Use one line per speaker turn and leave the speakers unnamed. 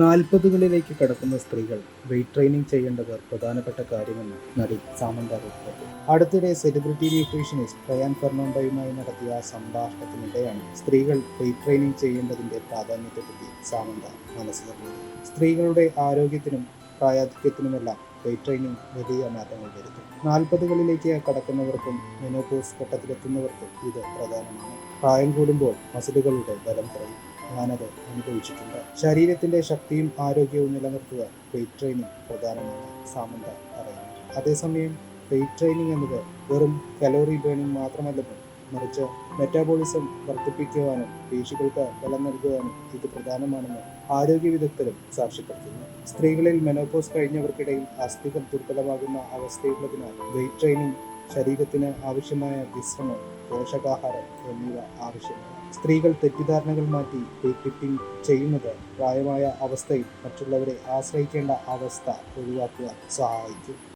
നാൽപ്പതുകളിലേക്ക് കടക്കുന്ന സ്ത്രീകൾ weight training ചെയ്യേണ്ടത് പ്രധാനപ്പെട്ട കാര്യമെന്ന് നടി സാമന്ത റിപ്പോർട്ട് അടുത്തിടെ സെലിബ്രിറ്റി ന്യൂട്രീഷനിസ്റ്റ് പ്രയാൻ ഫെർണാണ്ടോയുമായി നടത്തിയ സംഭാഷണത്തിനിടെയാണ് സ്ത്രീകൾ വെയിറ്റ് ട്രെയിനിങ് ചെയ്യേണ്ടതിന്റെ പ്രാധാന്യത്തെപ്പറ്റി സാമന്ത മനസ്സിലാക്കുന്നത്. സ്ത്രീകളുടെ ആരോഗ്യത്തിനും പ്രായാധിക്യത്തിനുമെല്ലാം വെയിറ്റ് ട്രെയിനിങ് വലിയ മാറ്റങ്ങൾ വരുത്തും. നാൽപ്പതുകളിലേക്ക് കടക്കുന്നവർക്കും മെനോപോസ് ഘട്ടത്തിലെത്തുന്നവർക്കും ഇത് പ്രധാനമാണ്. പ്രായം കൂടുമ്പോൾ മസിലുകളുടെ ബലം കുറയും. ഞാനത് അനുഭവിച്ചിട്ടുണ്ട്. ശരീരത്തിന്റെ ശക്തിയും ആരോഗ്യവും നിലനിർത്തുക വെയിറ്റ് ട്രെയിനിങ് പ്രധാനമാണ് സാമന്ത പറയുന്നു. അതേസമയം വെയിറ്റ് ട്രെയിനിങ് എന്നത് വെറും കലോറി ബേണിംഗ് മാത്രമല്ലെന്നും മറിച്ച് മെറ്റാബോളിസം വർദ്ധിപ്പിക്കുവാനും പേശികൾക്ക് ബലം നൽകുവാനും ഇത് പ്രധാനമാണെന്ന് ആരോഗ്യ വിദഗ്ധരും സാക്ഷ്യപ്പെടുത്തുന്നു. സ്ത്രീകളിൽ മെനോപോസ് കഴിഞ്ഞവർക്കിടയിൽ അസ്ഥികൾ ദുർബലമാകുന്ന അവസ്ഥയുള്ളതിനാൽ വെയിറ്റ് ട്രെയിനിങ് ശരീരത്തിന് ആവശ്യമായ വിശ്രമം പോഷകാഹാരം എന്നിവ ആവശ്യമാണ്. സ്ത്രീകൾ തെറ്റിദ്ധാരണകൾ മാറ്റി വെയിറ്റ്ലിഫ്റ്റിംഗ് ചെയ്യുന്നത് പ്രായമായ അവസ്ഥയിൽ മറ്റുള്ളവരെ ആശ്രയിക്കേണ്ട അവസ്ഥ ഒഴിവാക്കുവാൻ സഹായിക്കും.